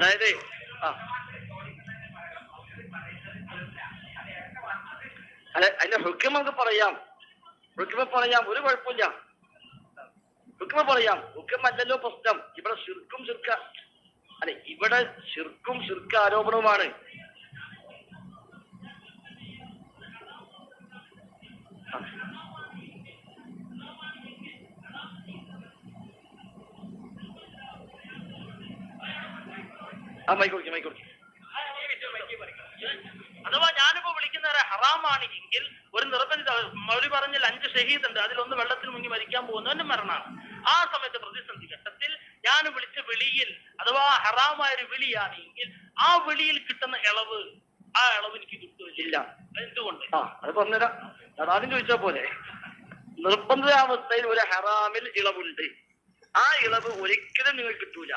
അതായത് അല്ല അതിന്റെ ഹൃക്കിമ നമുക്ക് പറയാം. ഹുക്മ പറയാം ഒരു കുഴപ്പമില്ല. ഹുക്മ പറയാം ഹൃക്കിമ അല്ലല്ലോ പ്രശ്നം. ഇവിടെ ശിർക്കും ശിർക്ക അല്ലെ ഇവിടെ ശിർക്കും ശിർക്ക ആരോപണവുമാണ് ആ മൈക്ക് അഥവാ ഞാനിപ്പോ വിളിക്കുന്നവരെ ഹറാമാണ് എങ്കിൽ ഒരു നിർബന്ധിത മൗലി പറഞ്ഞ അഞ്ച് ഷഹീദ് ഉണ്ട് അതിലൊന്ന് വെള്ളത്തിൽ മുങ്ങി മരിക്കാൻ പോകുന്നവന്റെ മരണമാണ്. ആ സമയത്ത് പ്രതിസന്ധി ഘട്ടത്തിൽ ഞാൻ വിളിച്ച വിളിയിൽ അഥവാ ഹറാമായ ഒരു വിളിയാണ് എങ്കിൽ ആ വിളിയിൽ കിട്ടുന്ന ഇളവ് ആ ഇളവ് എനിക്ക് കിട്ടുകയില്ല. ഇല്ല എന്തുകൊണ്ട് ആ അത് പറഞ്ഞുതരാം. ആദ്യം ചോദിച്ച പോലെ നിർബന്ധിതാവസ്ഥയിൽ ഒരു ഹറാമിൽ ഇളവുണ്ട്. ആ ഇളവ് ഒരിക്കലും നിങ്ങൾ കിട്ടൂല.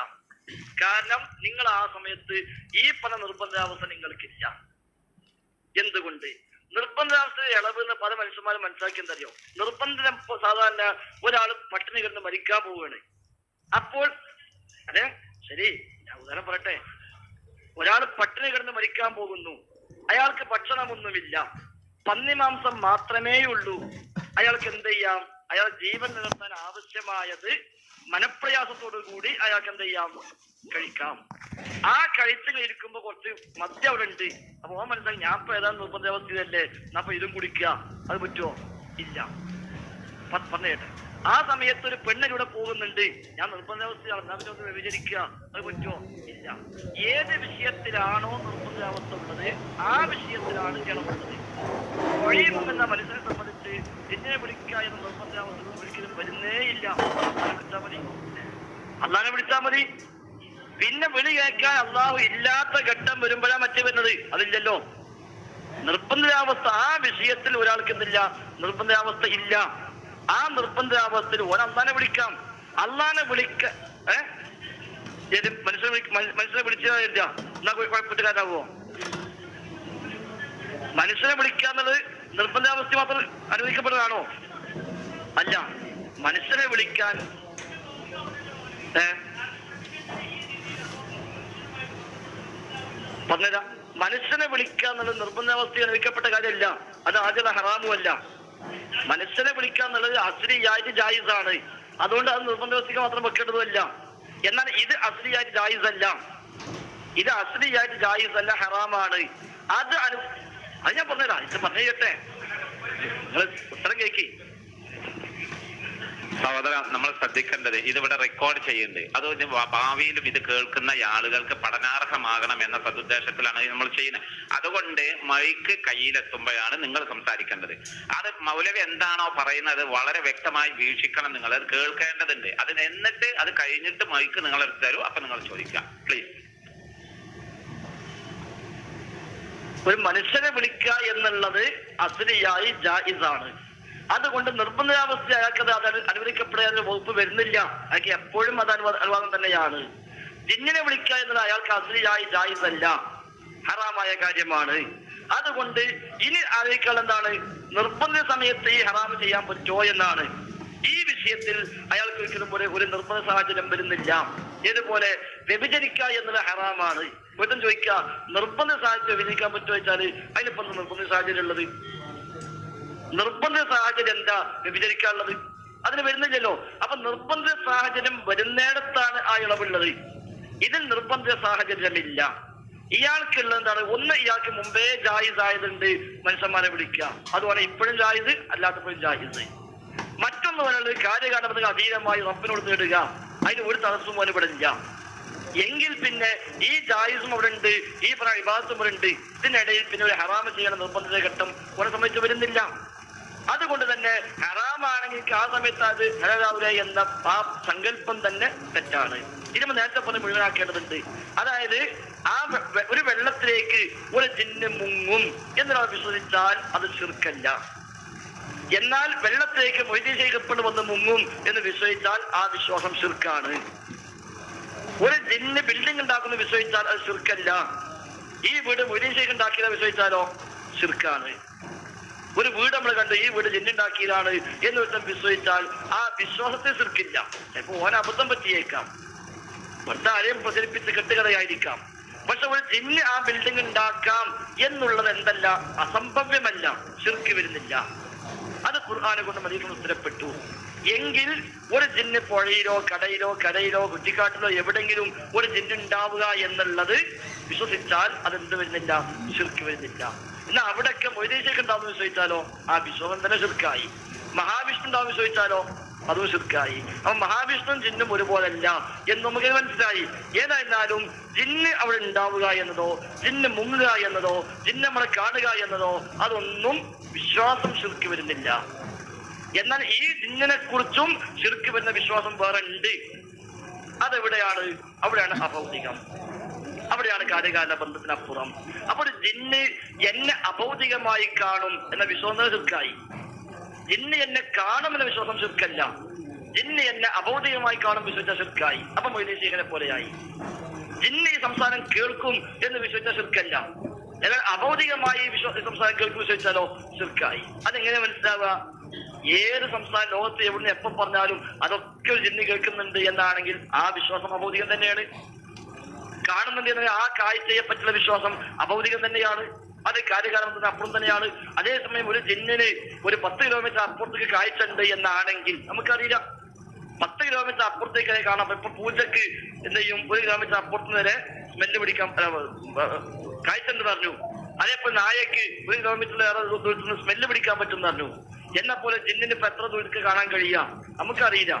കാരണം നിങ്ങൾ ആ സമയത്ത് ഈ പറഞ്ഞ നിർബന്ധാവസ്ഥ നിങ്ങൾക്കില്ല. എന്തുകൊണ്ട്? നിർബന്ധാവസ്ഥ ഇളവ് എന്ന് പല മനുഷ്യന്മാരും മനസ്സിലാക്കി എന്തറിയോ? നിർബന്ധം സാധാരണ ഒരാൾ പട്ടിണി കിടന്ന് മരിക്കാൻ പോവുകയാണ്. അപ്പോൾ അതെ ശരി ഞാൻ ഉദാഹരണം പറയട്ടെ. ഒരാൾ പട്ടിണി കിടന്ന് മരിക്കാൻ പോകുന്നു. അയാൾക്ക് ഭക്ഷണമൊന്നുമില്ല. പന്നിമാംസം മാത്രമേ ഉള്ളൂ അയാൾക്ക് എന്ത് ചെയ്യാം? അയാൾ ജീവൻ നിലനിർത്താൻ ആവശ്യമായത് മനപ്രയാസത്തോടു കൂടി അയാൾക്ക് എന്ത് ചെയ്യാം? കഴിക്കാം. ആ കഴിച്ചു ഇരിക്കുമ്പോ കുറച്ച് മദ്യം അവിടെ ഉണ്ട്. അപ്പൊ ഓൻ മനസ്സിലാക്കി ഞാൻ ഇപ്പൊ ഏതാണ്ട് നിർബന്ധാവസ്ഥയല്ലേ അപ്പൊ ഇതും കുടിക്കുക. അത് പറ്റുമോ ഇല്ല. പറഞ്ഞേട്ടെ. ആ സമയത്ത് ഒരു പെണ്ണിലൂടെ പോകുന്നുണ്ട്. ഞാൻ നിർബന്ധാവസ്ഥയാണ് പിന്നെ ഒന്ന് വ്യഭിചരിക്കുക? അത് പറ്റുമോ ഇല്ല. ഏത് വിഷയത്തിലാണോ നിർബന്ധാവസ്ഥ ഉള്ളത് ആ വിഷയത്തിലാണ് ഇളവുള്ളത് വഴിയും എന്ന മനുഷ്യനെ സംബന്ധിച്ച് എന്നെ വിളിക്കുക എന്ന നിർബന്ധാവസ്ഥ ഒരിക്കലും വരുന്നേ ഇല്ല. അള്ളാനെ വിളിച്ചാൽ മതി. അള്ളാനെ വിളിച്ചാൽ മതി. പിന്നെ വിളി കേൾക്കാൻ അള്ളാഹു ഇല്ലാത്ത ഘട്ടം വരുമ്പോഴാ മറ്റേ വരുന്നത്. അതില്ലല്ലോ. നിർബന്ധിതാവസ്ഥ ആ വിഷയത്തിൽ ഒരാൾക്ക് എന്തില്ല? നിർബന്ധിതാവസ്ഥ ഇല്ല. ആ നിർബന്ധിതാവസ്ഥയിൽ ഒരല്ലാനെ വിളിക്കാം. അള്ളാനെ വിളിക്ക ഏ? മനുഷ്യനെ വിളി- മന- മനുഷ്യനെ വിളിച്ചാ എന്നാ കുഴ- കുറ്റക്കാരാവോ മനുഷ്യനെ വിളിക്കാന്നുള്ളത് നിർബന്ധാവസ്ഥ മാത്രം അനുവദിക്കപ്പെട്ടതാണോ അല്ല. മനുഷ്യരെ വിളിക്കാൻ ഏ? മനുഷ്യനെ വിളിക്കുക എന്നുള്ളത് നിർബന്ധാവസ്ഥ അനുവദിക്കപ്പെട്ട കാര്യമല്ല. അത് ആദ്യത ഹറാമുമല്ല മനുഷ്യനെ വിളിക്കുക എന്നുള്ളത് അസ്ലിയായിട്ട് ജായിസാണ്. അതുകൊണ്ട് അത് നിർബന്ധാവസ്ഥയ്ക്ക് മാത്രം വെക്കേണ്ടതുമല്ല. എന്നാൽ ഇത് അസ്ലിയായിട്ട് ജായിസ് അല്ല ഇത് അസ്ലിയായിട്ട് ജായിസ് അല്ല ഹറാമാണ്. അത് അനു അത് ഞാൻ പറഞ്ഞുതരാം ഇത് പറഞ്ഞു നിങ്ങൾ ഉത്തരം കേക്കി. സഹോദര നമ്മൾ ശ്രദ്ധിക്കേണ്ടത് ഇതിവിടെ റെക്കോർഡ് ചെയ്യുന്നുണ്ട്. അത് ഭാവിയിലും ഇത് കേൾക്കുന്ന ആളുകൾക്ക് പഠനാർഹമാകണം എന്ന സതുദ്ദേശത്തിലാണ് നമ്മൾ ചെയ്യുന്നത്. അതുകൊണ്ട് മൈക്ക് കയ്യിലെത്തുമ്പോഴാണ് നിങ്ങൾ സംസാരിക്കേണ്ടത്. അത് മൗലവി എന്താണോ പറയുന്നത് വളരെ വ്യക്തമായി വീക്ഷിക്കണം നിങ്ങൾ. അത് കേൾക്കേണ്ടതുണ്ട്. അതിന് എന്നിട്ട് അത് കഴിഞ്ഞിട്ട് മൈക്ക് നിങ്ങളെടുത്ത് തരൂ. അപ്പൊ നിങ്ങൾ ചോദിക്കാം. പ്ലീസ് ഒരു മനുഷ്യനെ വിളിക്കുക എന്നുള്ളത് അസുരിയായി ജായിസാണ്. അതുകൊണ്ട് നിർബന്ധാവസ്ഥ അയാൾക്ക് അത് അനുവദിക്കപ്പെടാൻ വകുപ്പ് വരുന്നില്ല. അയാൾക്ക് എപ്പോഴും അത് അനുവാദം തന്നെയാണ്. ജിന്നിനെ വിളിക്കുക എന്നത് അയാൾക്ക് അസുരിയായി ജായിസല്ല. ഹറാമായ കാര്യമാണ്. അതുകൊണ്ട് ഇനി ആലോചിക്കാൻ എന്താണ്? നിർബന്ധ സമയത്ത് ഈ ഹറാം ചെയ്യാൻ പറ്റുമോ എന്നാണ്. ഈ വിഷയത്തിൽ അയാൾക്ക് ഒരിക്കലും പോലെ ഒരു നിർബന്ധ സാഹചര്യം വരുന്നില്ല. ഇതുപോലെ വ്യഭിചരിക്കുക എന്നത് ഹറാമാണ്. വീണ്ടും ചോദിക്കുക നിർബന്ധ സാഹചര്യം അഭിനയിക്കാൻ പറ്റുമോ വെച്ചാൽ അതിലിപ്പോ നിർബന്ധ സാഹചര്യം ഉള്ളത്. നിർബന്ധ സാഹചര്യം എന്താ വ്യഭിചരിക്കാനുള്ളത്? അതിന് വരുന്നില്ലല്ലോ. അപ്പൊ നിർബന്ധ സാഹചര്യം വരുന്നിടത്താണ് ആ ഇളവുള്ളത്. ഇതിൽ നിർബന്ധ സാഹചര്യമില്ല. ഇയാൾക്കുള്ളത് എന്താണ്? ഒന്ന് ഇയാൾക്ക് മുമ്പേ ജായിസ് ആയതുണ്ട് മനുഷ്യന്മാരെ വിളിക്കുക. അതുപോലെ ഇപ്പോഴും ജായിസ് അല്ലാത്തപ്പോഴും ജായിസ്. മറ്റൊന്ന് പറയുന്നത് കാര്യകാരണത്തിന് അധീനമായി റബ്ബിനോട് നേടുക. അതിന് ഒരു തടസ്സവും ഇല്ല എങ്കിൽ പിന്നെ ഈ ജായുസും അവിടെ ഉണ്ട് ഈ വിവാദത്തും അവിടെ ഉണ്ട്. ഇതിനിടയിൽ പിന്നെ ഒരു ഹറാമ ചെയ്യണ നിർബന്ധിത ഘട്ടം ഒരു സമയത്ത് വരുന്നില്ല. അതുകൊണ്ട് തന്നെ ഹറാമാണെങ്കിൽ ആ സമയത്ത് അത് ഹരരാവിലെ എന്ന ആ സങ്കല്പം തന്നെ തെറ്റാണ്. ഇതിന് നേരത്തെ പറഞ്ഞ് മുഴുവനാക്കേണ്ടതുണ്ട്. അതായത് ആ ഒരു വെള്ളത്തിലേക്ക് ഒരു ജിന്ന് മുങ്ങും എന്നൊരാൾ വിശ്വസിച്ചാൽ അത് ശിർക്കല്ല. എന്നാൽ വെള്ളത്തിലേക്ക് മൊയ്തീൻ ചെയ്യപ്പെട്ട് വന്ന് മുങ്ങും എന്ന് വിശ്വസിച്ചാൽ ആ വിശ്വാസം ശുർക്കാണ്. ഒരു ജിന്ന് ബിൽഡിംഗ് ഉണ്ടാക്കുന്ന വിശ്വസിച്ചാൽ അത് ചുരുക്കല്ല ഈ വീട് മൊയ്തീൻ ഷെയ്ഖ് വിശ്വസിച്ചാലോ? ചുരുക്കാണ് ഒരു വീട് നമ്മൾ കണ്ടു ഈ വീട് ജിന്നുണ്ടാക്കിയതാണ് എന്ന് വെച്ചാൽ വിശ്വസിച്ചാൽ ആ വിശ്വാസത്തെ ചുരുക്കില്ല ഇപ്പൊ ഓൻ അബദ്ധം പറ്റിയേക്കാം. വെറുതെ ആരെയും പ്രചരിപ്പിച്ച് കെട്ടുകഥയായിരിക്കാം. പക്ഷെ ഒരു ജിന്ന് ആ ബിൽഡിംഗ് ഉണ്ടാക്കാം എന്നുള്ളത് എന്തല്ല? അസംഭവ്യമല്ല. ശിർക്ക് വരുന്നില്ല. അത് ഖുർആാനെ കൊണ്ട് മദീന ഉത്തരപ്പെട്ടു. എങ്കിൽ ഒരു ജിന്ന് പുഴയിലോ കടയിലോ കരയിലോ കുറ്റിക്കാട്ടിലോ എവിടെങ്കിലും ഒരു ജിന്ന് ഉണ്ടാവുക എന്നുള്ളത് വിശ്വസിച്ചാൽ അതെന്ത് വരുന്നില്ല? ശിർക്ക് വരുന്നില്ല. എന്നാൽ അവിടെയൊക്കെ മൊയ്തീശയൊക്കെ ഉണ്ടാവുന്ന വിശ്വസിച്ചാലോ? ആ വിശ്വം തന്നെ ശിർക്കായി. മഹാവിഷ്ണു ഉണ്ടാവും വിശ്വസിച്ചാലോ? അതും ശിർക്കായി. അപ്പൊ മഹാവിഷ്ണു ജിന്നും ഒരുപോലല്ല എന്ന് നമുക്ക് മനസ്സിലായി? ഏതായിരുന്നാലും ജിന്ന് അവിടെ ഉണ്ടാവുക എന്നതോ ജിന്ന് മുങ്ങുക എന്നതോ ജിന്ന് നമ്മളെ കാണുക എന്നതോ അതൊന്നും വിശ്വാസം ശിർക്ക് വരുന്നില്ല. എന്നാൽ ഈ ജിന്നിനെ കുറിച്ചും ശിർക്ക് വരുന്ന വിശ്വാസം വേറെ ഉണ്ട്. അതെവിടെയാണ്? അവിടെയാണ് അഭൗതികം. അവിടെയാണ് കാര്യകാല ബന്ധത്തിനപ്പുറം. അപ്പൊ ഒരു ജിന്ന് എന്നെ അഭൗതികമായി കാണും എന്ന വിശ്വാസം ശിർക്കായി. ജിന്ന് എന്നെ കാണും എന്ന വിശ്വാസം ശിർക്കല്ല. ജിന്ന് എന്നെ അഭൗതികമായി കാണും വിശ്വസിച്ച ശിർക്കായി. അപ്പൊ മൊയ്തീശേഖനെ പോലെയായി. ജിന്ന് ഈ സംസാരം കേൾക്കും എന്ന് വിശ്വസിച്ച ശിർക്കല്ല. എന്നാൽ അഭൗതികമായി ഈ വിശ്വ സംസാരം കേൾക്കും വിശ്വസിച്ചാലോ? ശിർക്കായി. അതെങ്ങനെ മനസ്സിലാവുക? ഏത് സംസ്ഥാന ലോകത്ത് എവിടുന്ന് എപ്പം പറഞ്ഞാലും അതൊക്കെ ഒരു ജിന്നി കേൾക്കുന്നുണ്ട് എന്നാണെങ്കിൽ ആ വിശ്വാസം അഭൗതികം തന്നെയാണ്. കാണുന്നുണ്ട് എന്ന ആ കാഴ്ചയെ പറ്റിയുള്ള വിശ്വാസം അഭൗതികം തന്നെയാണ്. അത് കാര്യകാലത്തിന് അപ്പുറം തന്നെയാണ്. അതേസമയം ഒരു ജിന്നിന് ഒരു പത്ത് കിലോമീറ്റർ അപ്പുറത്തേക്ക് കാഴ്ച ഉണ്ട് എന്നാണെങ്കിൽ നമുക്കറിയില്ല. പത്ത് കിലോമീറ്റർ അപ്പുറത്തേക്ക് കാണാം. ഇപ്പൊ പൂജക്ക് എന്ത് ചെയ്യും? ഒരു കിലോമീറ്റർ അപ്പുറത്ത് വരെ സ്മെല്ല് പിടിക്കാൻ കാഴ്ച ഉണ്ട് പറഞ്ഞു. അതേപോലെ നായക്ക് ഒരു കിലോമീറ്ററിലേറെ ദൂരത്തുനിന്ന് സ്മെല്ല് പിടിക്കാൻ പറ്റും പറഞ്ഞു. എന്നെ പോലെ ജിന്നിന് ഇപ്പൊ എത്ര ദൂരത്തേക്ക് കാണാൻ കഴിയാ? നമുക്കറിയില്ല.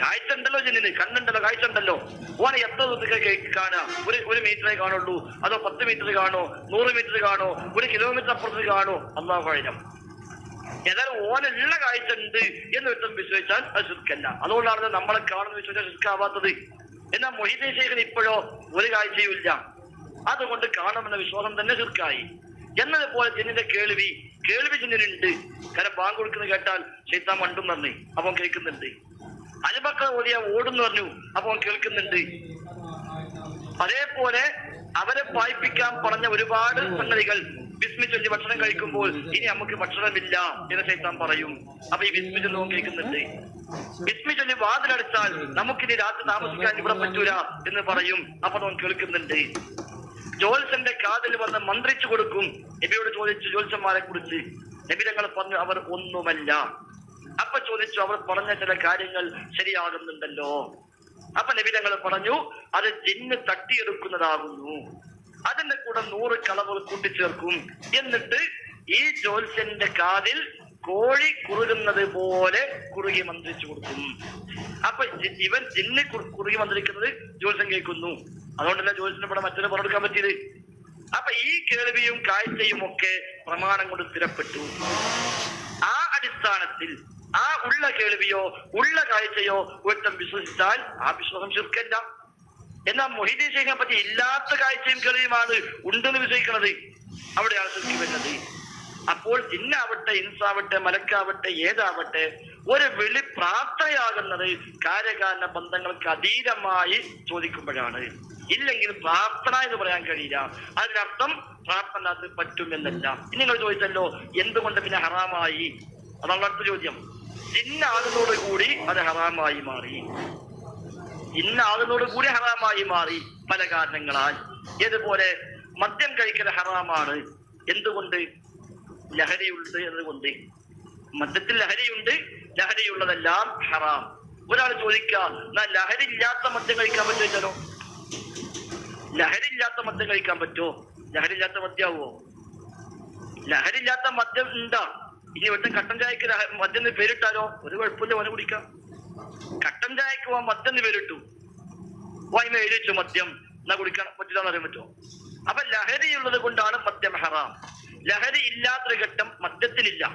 കാഴ്ച ഉണ്ടല്ലോ ജിന്നിന് കണ്ണുണ്ടല്ലോ കാഴ്ച ഉണ്ടല്ലോ ഓനെ എത്ര ദൂരത്തേക്ക് കാണാ? ഒരു ഒരു മീറ്ററേ കാണുള്ളൂ. അതോ പത്ത് മീറ്റർ കാണോ? നൂറ് മീറ്റർ കാണോ? ഒരു കിലോമീറ്റർ അപ്പുറത്ത് കാണോ? അള്ളാഹു കഴിഞ്ഞം ഏതായാലും ഓനുള്ള കാഴ്ച ഉണ്ട് എന്ന് വിട്ടും വിശ്വസിച്ചാൽ അത് ശുദ്ധല്ല അതുകൊണ്ടാണ് നമ്മളെ കാണുന്ന വിശ്വസിച്ചാൽ ശുദ്ധാവാത്തത് എന്നാൽ മൊഹിദീൻ ശേഖരൻ ഇപ്പോഴോ ഒരു കാഴ്ചയും ഇല്ല അതുകൊണ്ട് കാണുമെന്ന വിശ്വാസം തന്നെ ശുർക്കായി. എന്നതുപോലെ ജനിന്റെ കേൾവി കേൾവി ജനുണ്ട് കര ബാങ്ക് കൊടുക്കുന്നത് കേട്ടാൽ ചെയ്താൻ മണ്ടും നന്ദി അവൻ കേൾക്കുന്നുണ്ട്. അലുമക്കൾ ഓടിയ ഓടുന്നു പറഞ്ഞു അവൻ കേൾക്കുന്നുണ്ട്. അതേപോലെ അവരെ പായിപ്പിക്കാൻ പറഞ്ഞ ഒരുപാട് സംഗതികൾ വിസ്മി ചൊല്ലി ഭക്ഷണം കഴിക്കുമ്പോൾ ഇനി നമുക്ക് ഭക്ഷണമില്ല എന്ന് ചൈത്താൻ പറയും. അപ്പൊ ഈ വിസ്മി ചൊല്ലി അവൻ കേൾക്കുന്നുണ്ട്. വിസ്മി ചൊല്ലി വാതിലടച്ചാൽ നമുക്കിനി രാത്രി താമസിക്കാൻ ഇവിടെ പറ്റൂല എന്ന് പറയും. അപ്പൊ അവൻ കേൾക്കുന്നുണ്ട്. ജോത്സന്റെ കാതിൽ വന്ന് മന്ത്രിച്ചു കൊടുക്കും. നബിയോട് ചോദിച്ചു ജോത്സന്മാരെ കുറിച്ച് നബി തങ്ങൾ പറഞ്ഞു അവർ ഒന്നുമല്ല. അപ്പൊ ചോദിച്ചു അവർ പറഞ്ഞ ചില കാര്യങ്ങൾ ശരിയാകുന്നുണ്ടല്ലോ. അപ്പൊ നബി തങ്ങൾ പറഞ്ഞു അത് ജിന്ന് തട്ടിയെടുക്കുന്നതാകുന്നു. അതിന്റെ കൂടെ നൂറ് കളവുകൾ കൂട്ടിച്ചേർക്കും. എന്നിട്ട് ഈ ജോത്സ്യന്റെ കാതിൽ കോഴി കുറുകുന്നത് പോലെ കുറുകി മന്ത്രിച്ചു കൊടുക്കും. അപ്പൊ ഇവൻ ജിന്ന് കുറു- കുറുകി മന്ത്രിക്കുന്നത് ജോത്സ്യം കേൾക്കുന്നു. അതുകൊണ്ടല്ല ജോത്സ്യന് ഇവിടെ മറ്റൊരു പുറത്തെടുക്കാൻ പറ്റിയത്? അപ്പൊ ഈ കേൾവിയും കാഴ്ചയും ഒക്കെ പ്രമാണം കൊണ്ട് സ്ഥിരപ്പെട്ടു. ആ അടിസ്ഥാനത്തിൽ ആ ഉള്ള കേൾവിയോ ഉള്ള കാഴ്ചയോ ഒറ്റം വിശ്വസിച്ചാൽ ആ വിശ്വാസം ചെറുക്കല്ല. എന്നാൽ മൊഹിദീൻ ശേഖനെ പറ്റി ഇല്ലാത്ത കാഴ്ചയും കേൾവിയുമാണ് ഉണ്ടെന്ന് വിശ്വസിക്കുന്നത് അവിടെയാണ് ചുരുക്കി വരുന്നത്. അപ്പോൾ ജിന്നാവട്ടെ ഇൻസാവട്ടെ മലക്കാവട്ടെ ഏതാവട്ടെ ഒരു വിളി പ്രാർത്ഥനയാകുന്നത് കാര്യകാരണ ബന്ധങ്ങൾക്ക് അതീതമായി ചോദിക്കുമ്പോഴാണ്. ഇല്ലെങ്കിൽ പ്രാർത്ഥന എന്ന് പറയാൻ കഴിയില്ല. അതിനർത്ഥം പ്രാർത്ഥന അത് പറ്റുമെന്നല്ല. ഇനി നിങ്ങൾ ചോദിച്ചല്ലോ എന്തുകൊണ്ട് പിന്നെ ഹറാമായി? അതാണ് അടുത്ത ചോദ്യം. ജിന്നാകുന്നതോട് കൂടി അത് ഹറാമായി മാറി. ഇന്നാകുന്നതോട് കൂടി ഹറാമായി മാറി പല കാരണങ്ങളാൽ. ഏതുപോലെ മദ്യം കഴിക്കൽ ഹറാമാണ്. എന്തുകൊണ്ട്? ലഹരിയുണ്ട് എന്നതുകൊണ്ട്. മദ്യത്തിൽ ലഹരിയുണ്ട് ലഹരിയുള്ളതെല്ലാം ഹറാം. ഒരാൾ ചോദിക്കുക ലഹരി ഇല്ലാത്ത മദ്യം കഴിക്കാൻ പറ്റുമോ? ചോദിച്ചാലോ ലഹരി ഇല്ലാത്ത മദ്യം കഴിക്കാൻ പറ്റുമോ? ലഹരില്ലാത്ത മദ്യാവോ ലഹരി ഇല്ലാത്ത മദ്യം ഉണ്ടാ? ഇനി വെട്ടം കട്ടൻ ചായക്ക് മദ്യം പേരിട്ടാലോ? ഒരു കുഴപ്പമില്ല വന കുടിക്കാം. കട്ടൻ ചായക്ക് പോവാൻ മദ്യം പേരിട്ടു. വായ്മ എഴുതി വെച്ചു മദ്യം. എന്നാ കുടിക്കാൻ പറ്റില്ല എന്ന് അറിയാൻ പറ്റുമോ? അപ്പൊ ലഹരി ഉള്ളത് കൊണ്ടാണ് മദ്യം ഹറാം. ലഹരി ഇല്ലാത്തൊരു ഘട്ടം മദ്യത്തിനില്ല.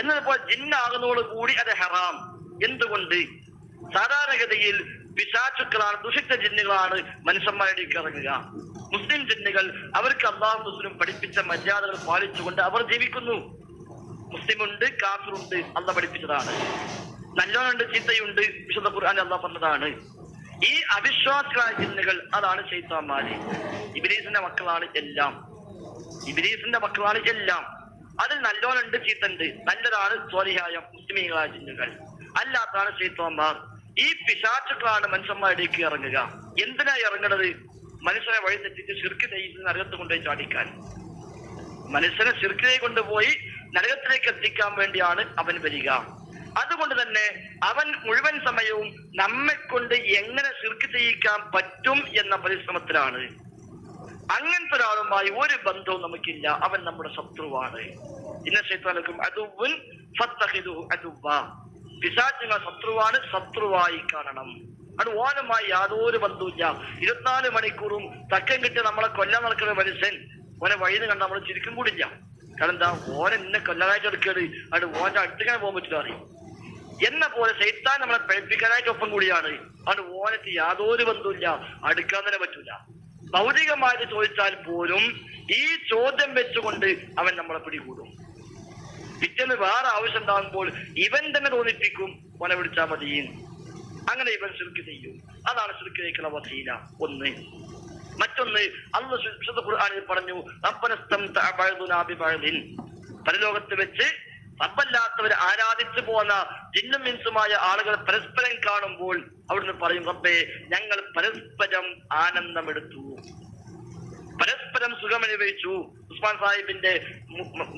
എന്നതുപോലെ ജിന്നാകുന്നതോട് കൂടി അത് ഹറാം. എന്തുകൊണ്ട്? സാധാരണഗതിയിൽ പിശാചുക്കളാണ് ദുഷിച്ച ജിന്നുകളാണ് മനുഷ്യന്മാരിലേക്ക് ഇറങ്ങുക. മുസ്ലിം ജിന്നുകൾ അവർക്ക് അള്ളാഹു മുസ്ലിം പഠിപ്പിച്ച മര്യാദകൾ പാലിച്ചുകൊണ്ട് അവർ ജീവിക്കുന്നു. മുസ്ലിം മുസ്ലിമുണ്ട് കാഫിറുണ്ട് അല്ല പഠിപ്പിച്ചതാണ്. നല്ലോണുണ്ട് ചീത്തയുണ്ട് വിശുദ്ധ ഖുർആൻ അല്ല പറഞ്ഞതാണ്. ഈ അവിശ്വാസികളായ ജിന്നുകൾ അതാണ് ശൈത്താന്മാര്. ഇബിലീസിന്റെ മക്കളാണ് എല്ലാം. ഇബിലീസിന്റെ മക്കളാണ് എല്ലാം. അതിൽ നല്ലോനുണ്ട് ചീത്തണ്ട് നല്ലതാണ് സ്വാലിഹായ മുസ്ലിമീങ്ങളായ ജിന്നുകൾ. അല്ലാത്താണ് ശൈത്താന്മാർ. ഈ പിശാചുക്കളാണ് മനുഷ്യന്മാരിലേക്ക് ഇറങ്ങുക. എന്തിനാ ഇറങ്ങണത്? മനുഷ്യനെ വഴി തെറ്റിച്ച് ശിർക്ക് ചെയ്യുന്ന നരകത്ത് കൊണ്ടുപോയി ചാടിക്കാൻ. മനുഷ്യനെ ശിർക്കിനെ കൊണ്ടുപോയി നരകത്തിലേക്ക് എത്തിക്കാൻ വേണ്ടിയാണ് അവൻ വരിക. അതുകൊണ്ട് തന്നെ അവൻ മുഴുവൻ സമയവും നമ്മെ കൊണ്ട് എങ്ങനെ ശിർക്ക് ചെയ്യിക്കാൻ പറ്റും എന്ന പരിശ്രമത്തിലാണ്. അങ്ങനത്തെ ഒരാളുമായി ഒരു ബന്ധവും നമുക്കില്ല. അവൻ നമ്മുടെ ശത്രുവാണ്. ഇന്ന ശൈത്താനക്കും അതുവും പിശാചുങ്ങൾ ശത്രുവാണ് ശത്രുവായി കാണണം. അത് ഓനമായി യാതൊരു ബന്ധവുമില്ല. ഇരുപത്തിനാല് മണിക്കൂറും തക്കം കിട്ടി നമ്മളെ കൊല്ലാൻ നടക്കുന്ന മനുഷ്യൻ ഓനെ വഴിന്ന് കണ്ട നമ്മൾ ചിരിക്കും കൂടില്ല. കാരണം എന്താ? ഓനെ എന്നെ കൊല്ലാനായിട്ട് എടുക്കരുത് അത് ഓന്റെ അടുത്തേക്കാൻ പോകാൻ പറ്റില്ല അറിയും എന്ന പോലെ സൈത്താൻ നമ്മളെ പഠിപ്പിക്കാനായിട്ട് ഒപ്പം കൂടിയാണ്. അത് ഓനത്ത് യാതൊരു ബന്ധവുമില്ല. അടുക്കാൻ തന്നെ പറ്റൂല. ഭൗതികമായിട്ട് ചോദിച്ചാൽ പോലും ഈ ചോദ്യം വെച്ചുകൊണ്ട് അവൻ നമ്മളെ പിടികൂടും. പിറ്റേന്ന് വേറെ ആവശ്യം ഉണ്ടാകുമ്പോൾ ഇവൻ തന്നെ തോന്നിപ്പിക്കും ഓനെ വിളിച്ചാൽ മതി. അങ്ങനെ ഇവൻ ശുരുക്ക് ചെയ്യും. അതാണ് ശുരുക്കിലേക്കുള്ള വസീല. ഒന്ന്. മറ്റൊന്ന് അന്ന് വിശുദ്ധ ഖുർആനിൽ പറഞ്ഞു ബിബഅദിൻ. പരലോകത്ത് വെച്ച് റബ്ബല്ലാത്തവരെ ആരാധിച്ചു പോന്ന ജിന്നും മിൻസുമായ ആളുകൾ പരസ്പരം കാണുമ്പോൾ അവിടുന്ന് പറയും റബ്ബേ ഞങ്ങൾ പരസ്പരം ആനന്ദമെടുത്തു. പരസ്പരം സുഖമനുഭവിച്ചു. ഉസ്മാൻ സാഹിബിന്റെ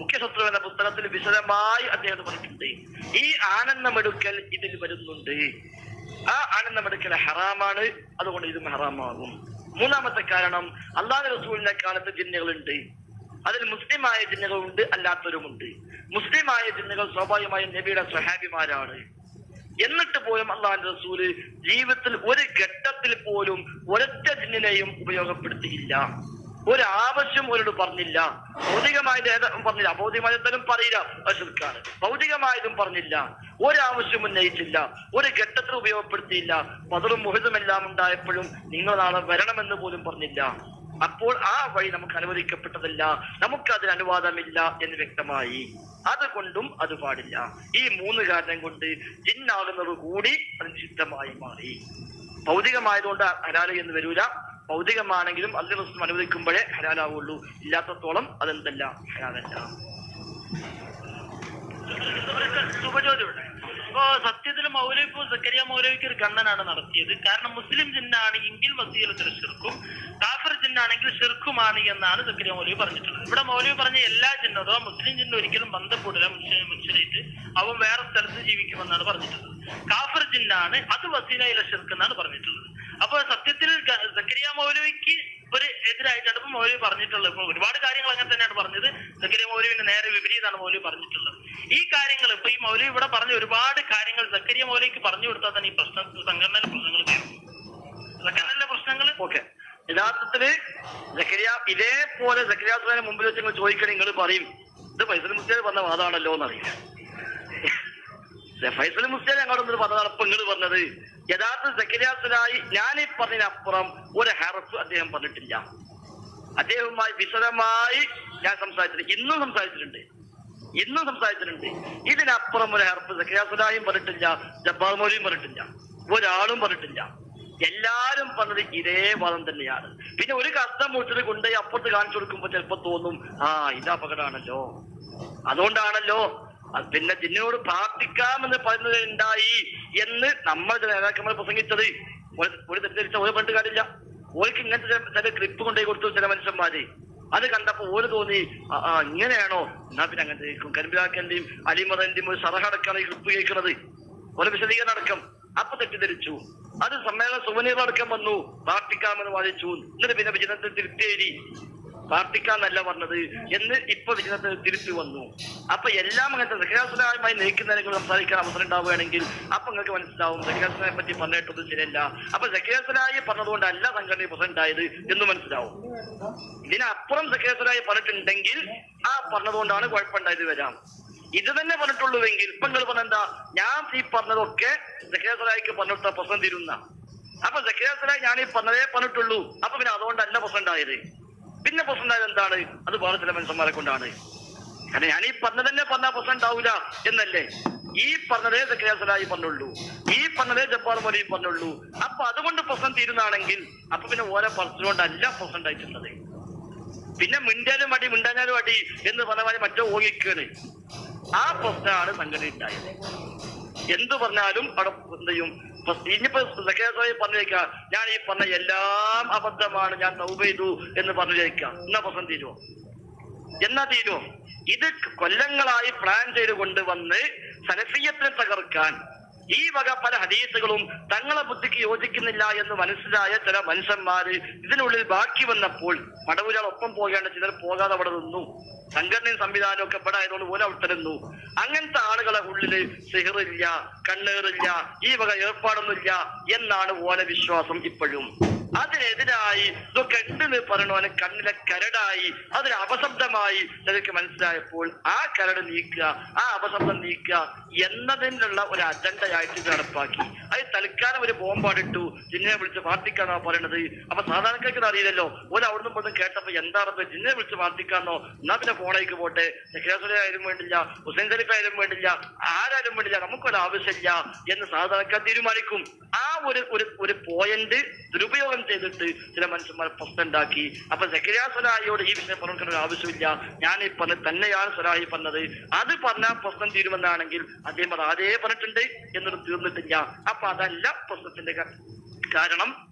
മുഖ്യശത്രു എന്ന പുസ്തകത്തിൽ വിശദമായി അദ്ദേഹം പറഞ്ഞിട്ടുണ്ട്. ഈ ആനന്ദമെടുക്കൽ ഇതിൽ വരുന്നുണ്ട്. ആ ആനന്ദമെടുക്കൽ ഹറാമാണ്. അതുകൊണ്ട് ഇതും ഹറാമാകും. മൂന്നാമത്തെ കാരണം അള്ളാഹു റസൂലിന്റെ കാലത്ത് ജിന്നുകളുണ്ട്. അതിൽ മുസ്ലിമായ ജിന്നുകളുണ്ട് അല്ലാത്തവരുമുണ്ട്. മുസ്ലിമായ ജിന്നുകൾ സ്വാഭാവികമായും നബിയുടെ സ്വഹാബിമാരാണ്. എന്നിട്ട് പോലും അള്ളാഹു റസൂൽ ജീവിതത്തിൽ ഒരു ഘട്ടത്തിൽ പോലും ഒരൊറ്റ ജിന്നിനെയും ഉപയോഗപ്പെടുത്തിയില്ല. ഒരാവശ്യം ഒരിടും പറഞ്ഞില്ല. ഭൗതികമായത് പറഞ്ഞില്ല. എന്തായാലും പറയില്ല. അശുക്കാണ് ഭൗതികമായതും പറഞ്ഞില്ല. ഒരാവശ്യം ഉന്നയിച്ചില്ല. ഒരു ഘട്ടത്തിൽ ഉപയോഗപ്പെടുത്തിയില്ല. പതറും മുഹിതും എല്ലാം ഉണ്ടായപ്പോഴും നിങ്ങൾ നാളെ വരണമെന്ന് പോലും പറഞ്ഞില്ല. അപ്പോൾ ആ വഴി നമുക്ക് അനുവദിക്കപ്പെട്ടതല്ല. നമുക്ക് അതിന് അനുവാദമില്ല എന്ന് വ്യക്തമായി. അതുകൊണ്ടും അത് പാടില്ല. ഈ മൂന്ന് കാരണം കൊണ്ട് ജിന്നാകുന്നത് കൂടി അത് നിഷിദ്ധമായി മാറി. ഭൗതികമായതുകൊണ്ട് അരാളി എന്ന് വരൂല. ഭൗതികമാണെങ്കിലും അള്ളി മുസ്ലിം അനുവദിക്കുമ്പോഴേ ഹരാലാവുള്ളൂ ഇല്ലാത്തത്തോളം അതെന്തല്ല? ഹരാലല്ല സുഖചോദ്യമുണ്ട് ഇപ്പോ സത്യത്തിൽ മൗലവിപ്പോ സക്കരിയ മൗലവിക്ക് ഒരു ഖണ്ഡനാണ് നടത്തിയത്. കാരണം മുസ്ലിം ജിന്നാണ് എങ്കിൽ വസീലത്തിൽ ഷിർക്കും കാഫർ ജിന്നാണെങ്കിൽ ഷിർക്കുമാണ് എന്നാണ് സക്കരിയ മൗലവി പറഞ്ഞിട്ടുള്ളത്. ഇവിടെ മൗലവി പറഞ്ഞ എല്ലാ ജിന്നും അഥവാ മുസ്ലിം ജിന്നും ഒരിക്കലും ബന്ധപ്പെടില്ല മുസ്ലിം മനുഷ്യരായിട്ട് അവൻ വേറെ സ്ഥലത്ത് ജീവിക്കുമെന്നാണ് പറഞ്ഞിട്ടുള്ളത്. കാഫർ ജിന്നാണ് അത് വസീലയിലെ ഷിർക്ക് എന്നാണ് പറഞ്ഞിട്ടുള്ളത്. അപ്പൊ സത്യത്തിൽ സക്കരിയ മൗലവിക്ക് ഒരു എതിരായിട്ടാണ് ഇപ്പൊ മൗലവി പറഞ്ഞിട്ടുള്ളത്. ഇപ്പൊ ഒരുപാട് കാര്യങ്ങൾ അങ്ങനെ തന്നെയാണ് പറഞ്ഞത്. സക്കരിയ മൗലവിന്റെ നേരെ വിപരീതമാണ് മൗലവി പറഞ്ഞിട്ടുള്ളത്. ഈ കാര്യങ്ങൾ ഇപ്പൊ ഈ മൗലവി ഇവിടെ പറഞ്ഞ ഒരുപാട് കാര്യങ്ങൾ സക്കരിയ മൗലവിക്ക് പറഞ്ഞു കൊടുത്താൽ തന്നെ ഈ പ്രശ്നം സംഘടനയിലെ പ്രശ്നങ്ങൾ തീരും. സംഘടനയിലെ പ്രശ്നങ്ങൾ? ഓക്കെ. യഥാർത്ഥത്തിൽ സക്കരിയ ഇതേപോലെ സക്കരിയ മുമ്പിൽ വെച്ച് നിങ്ങൾ ചോദിക്കണേ നിങ്ങൾ പറയും. ഇത് ഫൈസൽ മുസ്ലിം പറഞ്ഞ വാദമാണല്ലോ എന്നറിയില്ല. ഫൈസൽ മുസ്ലിം ഞങ്ങളുടെ ഒരു ഇപ്പൊ പറഞ്ഞത് യഥാർത്ഥ സെക്രിയാസിലായി ഞാൻ ഈ പറഞ്ഞതിനപ്പുറം ഒരു ഹെറഫ് അദ്ദേഹം പറഞ്ഞിട്ടില്ല. അദ്ദേഹവുമായി വിശദമായി ഞാൻ സംസാരിച്ചിട്ടുണ്ട്. ഇന്നും സംസാരിച്ചിട്ടുണ്ട്. ഇന്നും സംസാരിച്ചിട്ടുണ്ട്. ഇതിനപ്പുറം ഒരു ഹെർഫ് സക്രിയാസുലായും പറഞ്ഞിട്ടില്ല ജബ്ബാർ മോലിയും പറഞ്ഞിട്ടില്ല ഒരാളും പറഞ്ഞിട്ടില്ല. എല്ലാരും പറഞ്ഞത് ഇതേ വാദം തന്നെയാണ്. പിന്നെ ഒരു കഷ്ടം മുറിച്ചിട്ട് കൊണ്ടുപോയി അപ്പുറത്ത് കാണിച്ചു കൊടുക്കുമ്പോ ചിലപ്പോ തോന്നും ആ ഇത് അപകടമാണല്ലോ. അതുകൊണ്ടാണല്ലോ അത് പിന്നെ ജിന്നിനോട് പ്രാർത്ഥിക്കാമെന്ന് പറയുന്നത് ഉണ്ടായി എന്ന് നമ്മൾ നേതാക്കന്മാർ പ്രസംഗിച്ചത്. ഒരു- തെറ്റിദ്ധരിച്ച ഒരു പണ്ട് കാര്യമില്ല ഓർക്ക് ഇങ്ങനത്തെ ചില- ക്ലിപ്പ് കൊണ്ടുപോയി കൊടുത്തു ചില മനുഷ്യന്മാര്. അത് കണ്ടപ്പോ ഓര് തോന്നി ഇങ്ങനെയാണോ? എന്നാ പിന്നെ അങ്ങനത്തെ കരിമ്പിലാക്കന്റെയും അലിമറന്റെയും ഒരു സറഹടക്കാണ് ഈ ക്ലിപ്പ് കേൾക്കുന്നത്. ഒരു വിശദീകരണം അടക്കം. അപ്പൊ തെറ്റിദ്ധരിച്ചു. അത് സമ്മേളന സുവനീർ അടക്കം വന്നു. പ്രാർത്ഥിക്കാമെന്ന് വാദിച്ചു. എന്നിട്ട് പിന്നെ വിജയനത്തിൽ തിരുത്തേരി പ്രാർത്ഥിക്കാന്നല്ല പറഞ്ഞത് എന്ന് ഇപ്പൊ വിജയനത്തിൽ തിരുത്തി വന്നു. അപ്പൊ എല്ലാം അങ്ങനത്തെ സഖ്യാസുരമായി നയിക്കുന്നതിനെ സംസാരിക്കാൻ അവസരം ഉണ്ടാവുകയാണെങ്കിൽ അപ്പൊ നിങ്ങൾക്ക് മനസ്സിലാവും സഖ്യാസുരനെ പറ്റി പറഞ്ഞിട്ടൊന്നും ശരിയല്ല. അപ്പൊ സഖ്യാസുരായി പറഞ്ഞതുകൊണ്ടല്ല സംഘടന പ്രസിഡന്റ് എന്ന് മനസ്സിലാവും. ഇതിനപ്പുറം സഖ്യാസുരായി പറഞ്ഞിട്ടുണ്ടെങ്കിൽ ആ പറഞ്ഞതുകൊണ്ടാണ് കുഴപ്പമുണ്ടായത് വരാം. ഇത് തന്നെ പറഞ്ഞിട്ടുള്ളൂവെങ്കിൽ ഇപ്പൊ നിങ്ങൾ പറഞ്ഞെന്താ? ഞാൻ ഈ പറഞ്ഞതൊക്കെ സഖ്യാസുരായിക്ക് പറഞ്ഞിട്ട പ്രശ്നം തീരുന്ന അപ്പൊ സഖ്യാസനായി ഞാൻ ഈ പറഞ്ഞതേ പറഞ്ഞിട്ടുള്ളൂ. അപ്പൊ പിന്നെ അതുകൊണ്ടല്ല പ്രശ്നം ഉണ്ടായത് പിന്നെ പ്രശ്നം ഉണ്ടായത് എന്താണ്? അത് വേറെ ചില മനുഷ്യന്മാരെ കൊണ്ടാണ്. കാരണം ഞാൻ ഈ പറഞ്ഞത് തന്നെ പറഞ്ഞാൽ പ്രശ്നം ഉണ്ടാവില്ല എന്നല്ലേ? ഈ പറഞ്ഞതേ സക്രിയാസലായി പറഞ്ഞുള്ളൂ. ഈ പറഞ്ഞതേ ജപ്പാൻ മോലിയും പറഞ്ഞുള്ളൂ. അപ്പൊ അതുകൊണ്ട് പ്രശ്നം തീരുന്നാണെങ്കിൽ അപ്പൊ പിന്നെ ഓരോ പറച്ചിലുകൊണ്ടല്ല പ്രശ്നം ഉണ്ടായിട്ടുള്ളത്. പിന്നെ മിണ്ടാനും അടി മിണ്ടാഞ്ഞാലും അടി എന്ന് പറഞ്ഞ മാതിരി മറ്റോ ഓഹിക്കുകയാണ് ആ പ്രശ്നമാണ് സംഘടന ഉണ്ടായത്. എന്ത് പറഞ്ഞാലും അവിടെ എന്ത് ചെയ്യും? ഇനിയിപ്പോ സെക്രട്ടറി പറഞ്ഞേക്കാം ഞാൻ ഈ പറഞ്ഞ എല്ലാം അബദ്ധമാണ് ഞാൻ തൗബ ചെയ്തു എന്ന് പറഞ്ഞു ചോദിക്കാം എന്നാ പ്രശ്നം തീരുമോ എന്നാ തീരുമോ ഇത് കൊല്ലങ്ങളായി പ്ലാൻ ചെയ്ത് കൊണ്ടുവന്ന് സലഫിയത്തിനെ തകർക്കാൻ ഈ വക പല ഹദീസുകളും തങ്ങളെ ബുദ്ധിക്ക് യോജിക്കുന്നില്ല എന്ന് മനസ്സിലായ ചില മനുഷ്യന്മാര് ഇതിനുള്ളിൽ ബാക്കി വന്നപ്പോൾ മടവൂരാൾ ഒപ്പം പോകേണ്ട ചിലർ പോകാതെ അവിടെ നിന്നു. സംഘടനയും സംവിധാനവും ഒക്കെ ഇവിടെ ആയതുകൊണ്ട് പോലെ അവിടെ തരുന്നു അങ്ങനത്തെ ആളുകളെ ഉള്ളിൽ സിഹറില്ല കണ്ണേറില്ല ഈ വക ഏർപ്പാടൊന്നുമില്ല എന്നാണ് ഓല വിശ്വാസം ഇപ്പോഴും. അതിനെതിരായി ഇതൊക്കെ ഉണ്ടെന്ന് പറയണവന് കണ്ണിലെ കരടായി. അതൊരു അപശബ്ദമായി ചിലർക്ക് മനസ്സിലായപ്പോൾ ആ കരട് നീക്കുക ആ അപശബ്ദം നീക്കുക എന്നതിനുള്ള ഒരു അജണ്ടയായിട്ട് നടപ്പാക്കി. അത് തൽക്കാലം ഒരു ബോംബാടിട്ടു. ജിന്നെ വിളിച്ച് വാർത്തിക്കാന്നോ പറയണത്. അപ്പൊ സാധാരണക്കാർക്ക് അറിയില്ലല്ലോ. ഒരു അവിടുന്ന് ഇവിടുന്ന് കേട്ടപ്പോ എന്താണെന്ന് ജിന്നെ വിളിച്ച് വാർത്തിക്കാന്നോ എന്നാ പിന്നെ ഫോണേക്ക് പോട്ടെ. സെക്രട്ടറി ആയാലും വേണ്ടില്ല ഹുസൈൻ ഖലീഫ ആയാലും വേണ്ടില്ല ആരായാലും വേണ്ടില്ല നമുക്കൊരു ആവശ്യമില്ല എന്ന് സാധാരണക്കാർ തീരുമാനിക്കും. ആ ഒരു ഒരു പോയിന്റ് ദുരുപയോഗം ചെയ്തിട്ട് ചില മനുഷ്യന്മാർ പ്രശ്നമുണ്ടാക്കി അപ്പൊ സക്കരിയ സലാഹിയോട് ഈ വിഷയം പറഞ്ഞൊരു ആവശ്യമില്ല. ഞാൻ ഈ പറഞ്ഞ തന്നെയാണ് സലാഹി പറഞ്ഞത്. അത് പറഞ്ഞാൽ പ്രശ്നം തീരുമെന്നാണെങ്കിൽ അദ്ദേഹം അത് ആദ്യമേ പറഞ്ഞിട്ടുണ്ട് എന്നൊരു തീർന്നിട്ടില്ല. അപ്പൊ അതല്ല പ്രശ്നത്തിന്റെ കാരണം.